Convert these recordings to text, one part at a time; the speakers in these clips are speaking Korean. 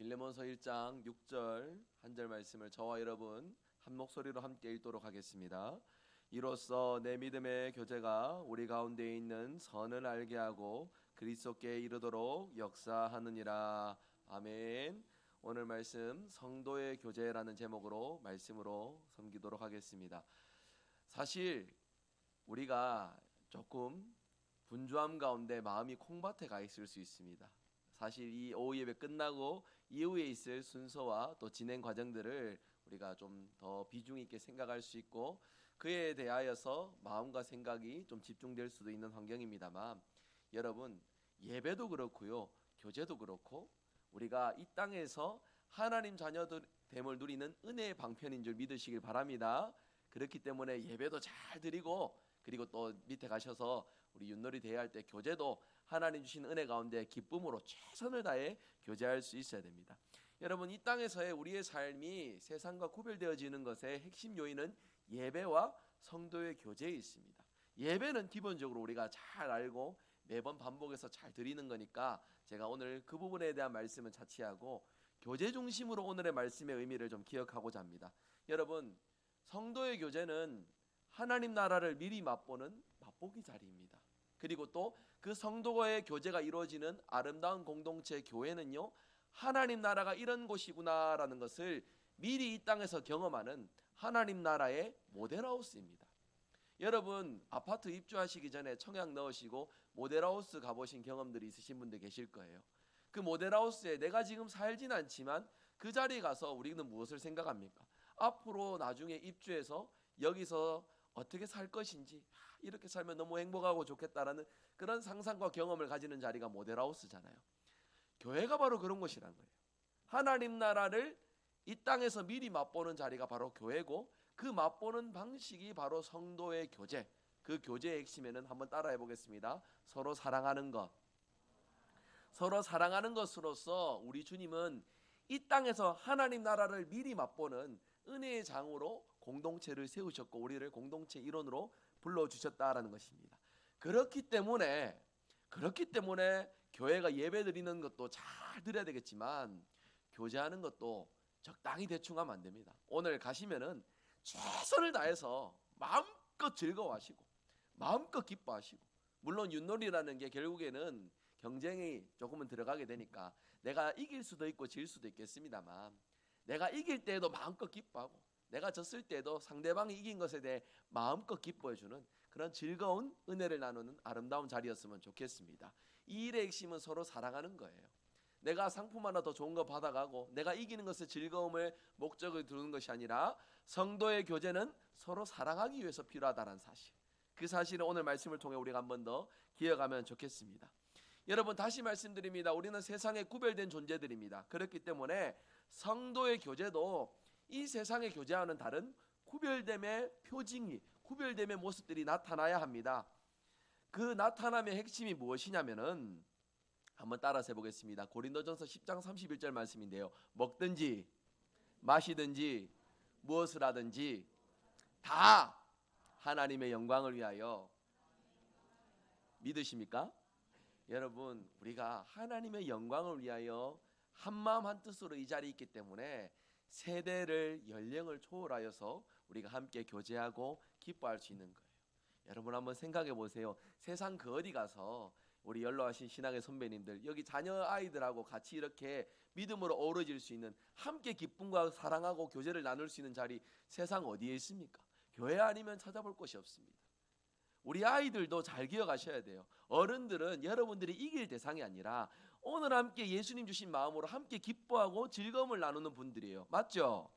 빌레몬서 1장 6절 한 절 말씀을 저와 여러분 한 목소리로 함께 읽도록 하겠습니다. 이로써 내 믿음의 교제가 우리 가운데 있는 선을 알게 하고 그리스도께 이르도록 역사하느니라. 아멘. 오늘 말씀 성도의 교제라는 제목으로 말씀으로 섬기도록 하겠습니다. 사실 우리가 조금 분주함 가운데 마음이 콩밭에 가 있을 수 있습니다. 사실 이 오후 예배 끝나고 이후에 있을 순서와 또 진행 과정들을 우리가 좀 더 비중 있게 생각할 수 있고 그에 대하여서 마음과 생각이 좀 집중될 수도 있는 환경입니다만 여러분 예배도 그렇고요 교제도 그렇고 우리가 이 땅에서 하나님 자녀들 됨을 누리는 은혜의 방편인 줄 믿으시길 바랍니다. 그렇기 때문에 예배도 잘 드리고 그리고 또 밑에 가셔서 우리 윷놀이 대회할 때 교제도 하나님 주신 은혜 가운데 기쁨으로 최선을 다해 교제할 수 있어야 됩니다. 여러분 이 땅에서의 우리의 삶이 세상과 구별되어지는 것의 핵심 요인은 예배와 성도의 교제에 있습니다. 예배는 기본적으로 우리가 잘 알고 매번 반복해서 잘 드리는 거니까 제가 오늘 그 부분에 대한 말씀은 자취하고 교제 중심으로 오늘의 말씀의 의미를 좀 기억하고자 합니다. 여러분 성도의 교제는 하나님 나라를 미리 맛보는 맛보기 자리입니다. 그리고 또 그 성도와의 교제가 이루어지는 아름다운 공동체 교회는요 하나님 나라가 이런 곳이구나라는 것을 미리 이 땅에서 경험하는 하나님 나라의 모델하우스입니다. 여러분 아파트 입주하시기 전에 청약 넣으시고 모델하우스 가보신 경험들이 있으신 분들 계실 거예요. 그 모델하우스에 내가 지금 살진 않지만 그 자리에 가서 우리는 무엇을 생각합니까? 앞으로 나중에 입주해서 여기서 어떻게 살 것인지 아, 이렇게 살면 너무 행복하고 좋겠다라는 그런 상상과 경험을 가지는 자리가 모델하우스잖아요. 교회가 바로 그런 곳이란 거예요. 하나님 나라를 이 땅에서 미리 맛보는 자리가 바로 교회고 그 맛보는 방식이 바로 성도의 교제. 그 교제의 핵심에는 한번 따라해 보겠습니다. 서로 사랑하는 것. 서로 사랑하는 것으로서 우리 주님은 이 땅에서 하나님 나라를 미리 맛보는 은혜의 장으로 공동체를 세우셨고 우리를 공동체 일원으로 불러 주셨다라는 것입니다. 그렇기 때문에 그렇기 때문에 교회가 예배 드리는 것도 잘 드려야 되겠지만 교제하는 것도 적당히 대충 하면 안 됩니다. 오늘 가시면은 최선을 다해서 마음껏 즐거워하시고 마음껏 기뻐하시고 물론 윷놀이라는 게 결국에는 경쟁이 조금은 들어가게 되니까 내가 이길 수도 있고 질 수도 있겠습니다만 내가 이길 때에도 마음껏 기뻐하고 내가 졌을 때도 상대방이 이긴 것에 대해 마음껏 기뻐해 주는 그런 즐거운 은혜를 나누는 아름다운 자리였으면 좋겠습니다. 이 일의 핵심은 서로 사랑하는 거예요. 내가 상품 하나 더 좋은 거 받아가고 내가 이기는 것의 즐거움을 목적을 두는 것이 아니라 성도의 교제는 서로 사랑하기 위해서 필요하다는 사실. 그 사실을 오늘 말씀을 통해 우리가 한 번 더 기억하면 좋겠습니다. 여러분 다시 말씀드립니다. 우리는 세상에 구별된 존재들입니다. 그렇기 때문에 성도의 교제도 이 세상의 교제와는 다른 구별됨의 표징이 구별됨의 모습들이 나타나야 합니다. 그 나타남의 핵심이 무엇이냐면은 한번 따라서 해보겠습니다. 고린도전서 10장 31절 말씀인데요. 먹든지 마시든지 무엇을 하든지 다 하나님의 영광을 위하여 믿으십니까? 여러분 우리가 하나님의 영광을 위하여 한 마음 한 뜻으로 이 자리에 있기 때문에 세대를 연령을 초월하여서 우리가 함께 교제하고 기뻐할 수 있는 거예요. 여러분 한번 생각해 보세요. 세상 그 어디 가서 우리 연로하신 신앙의 선배님들 여기 자녀 아이들하고 같이 이렇게 믿음으로 어우러질 수 있는 함께 기쁨과 사랑하고 교제를 나눌 수 있는 자리 세상 어디에 있습니까? 교회 아니면 찾아볼 곳이 없습니다. 우리 아이들도 잘 기억하셔야 돼요. 어른들은 여러분들이 이길 대상이 아니라 오늘 함께 예수님 주신 마음으로 함께 기뻐하고 즐거움을 나누는 분들이에요. 맞죠?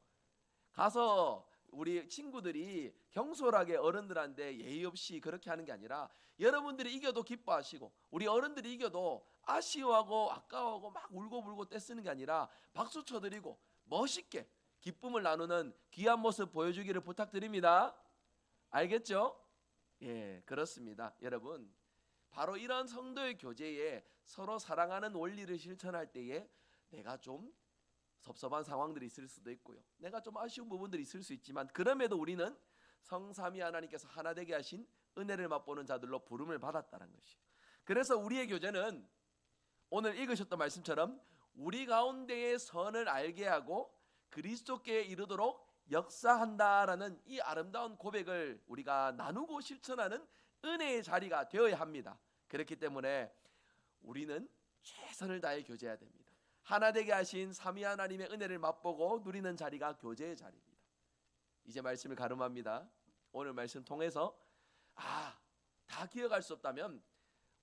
가서 우리 친구들이 경솔하게 어른들한테 예의 없이 그렇게 하는 게 아니라 여러분들이 이겨도 기뻐하시고 우리 어른들이 이겨도 아쉬워하고 아까워하고 막 울고불고 떼쓰는 게 아니라 박수 쳐드리고 멋있게 기쁨을 나누는 귀한 모습 보여주기를 부탁드립니다. 알겠죠? 예, 그렇습니다. 여러분, 바로 이런 성도의 교제에 서로 사랑하는 원리를 실천할 때에 내가 좀 섭섭한 상황들이 있을 수도 있고요. 내가 좀 아쉬운 부분들이 있을 수 있지만 그럼에도 우리는 성삼위 하나님께서 하나 되게 하신 은혜를 맛보는 자들로 부름을 받았다는 것이. 그래서 우리의 교제는 오늘 읽으셨던 말씀처럼 우리 가운데의 선을 알게 하고 그리스도께 이르도록 역사한다라는 이 아름다운 고백을 우리가 나누고 실천하는 은혜의 자리가 되어야 합니다. 그렇기 때문에 우리는 최선을 다해 교제해야 됩니다. 하나 되게 하신 삼위 하나님의 은혜를 맛보고 누리는 자리가 교제의 자리입니다. 이제 말씀을 가름합니다. 오늘 말씀 통해서 아, 다 기억할 수 없다면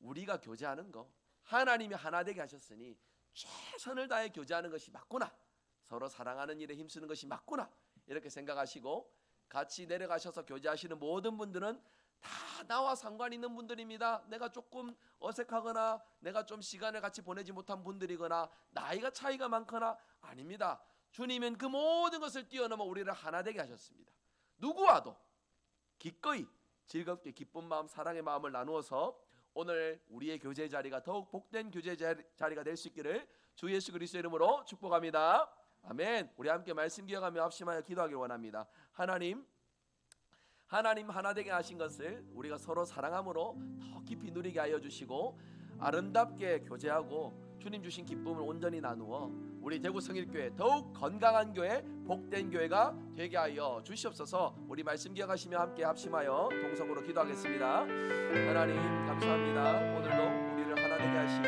우리가 교제하는 거 하나님이 하나 되게 하셨으니 최선을 다해 교제하는 것이 맞구나. 서로 사랑하는 일에 힘쓰는 것이 맞구나. 이렇게 생각하시고 같이 내려가셔서 교제하시는 모든 분들은 다 나와 상관 있는 분들입니다. 내가 조금 어색하거나 내가 좀 시간을 같이 보내지 못한 분들이거나 나이가 차이가 많거나 아닙니다. 주님은 그 모든 것을 뛰어넘어 우리를 하나 되게 하셨습니다. 누구와도 기꺼이 즐겁게 기쁜 마음, 사랑의 마음을 나누어서 오늘 우리의 교제 자리가 더욱 복된 교제 자리- 자리가 될 수 있기를 주 예수 그리스도 이름으로 축복합니다. 아멘. 우리 함께 말씀 기억하며 합심하여 기도하길 원합니다. 하나님 하나님 하나 되게 하신 것을 우리가 서로 사랑함으로 더 깊이 누리게 하여 주시고 아름답게 교제하고 주님 주신 기쁨을 온전히 나누어 우리 대구 성일교회 더욱 건강한 교회 복된 교회가 되게 하여 주시옵소서. 우리 말씀 기억하시며 함께 합심하여 동성으로 기도하겠습니다. 하나님 감사합니다. 오늘도 우리를 하나 되게 하신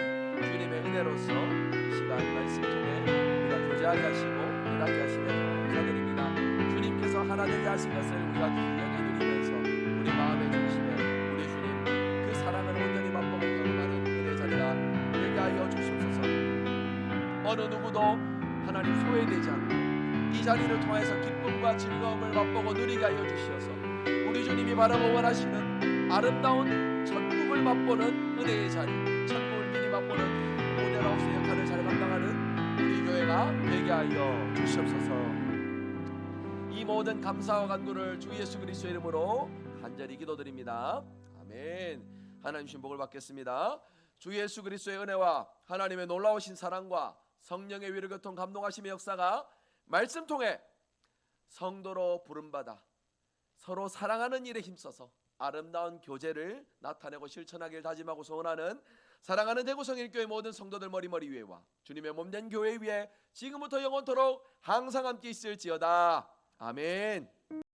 주님의 은혜로서 이 시간 말씀 통해 우리가 교제하게 하시고 깨닫게 하시며 감사드립니다. 주님께서 하나 되게 하신 것을 우리가 누리 어느 누구도 하나님 소외되지 않고 이 자리를 통해서 기쁨과 즐거움을 맛보고 누리게 하여 주시어서 우리 주님이 바라고 원하시는 아름다운 천국을 맛보는 은혜의 자리 천국을 미리 맛보는 모델하우스 역할을 잘 감당하는 우리 교회가 되게 하여 주시옵소서 이 모든 감사와 간구를 주 예수 그리스도 이름으로 간절히 기도드립니다. 아멘. 하나님 신 복을 받겠습니다. 주 예수 그리스도의 은혜와 하나님의 놀라우신 사랑과 성령의 위로 교통 감동하심의 역사가 말씀 통해 성도로 부름받아 서로 사랑하는 일에 힘써서 아름다운 교제를 나타내고 실천하길 다짐하고 소원하는 사랑하는 대구성일교회 모든 성도들 머리머리 위에와 주님의 몸된 교회 위에 지금부터 영원토록 항상 함께 있을지어다. 아멘.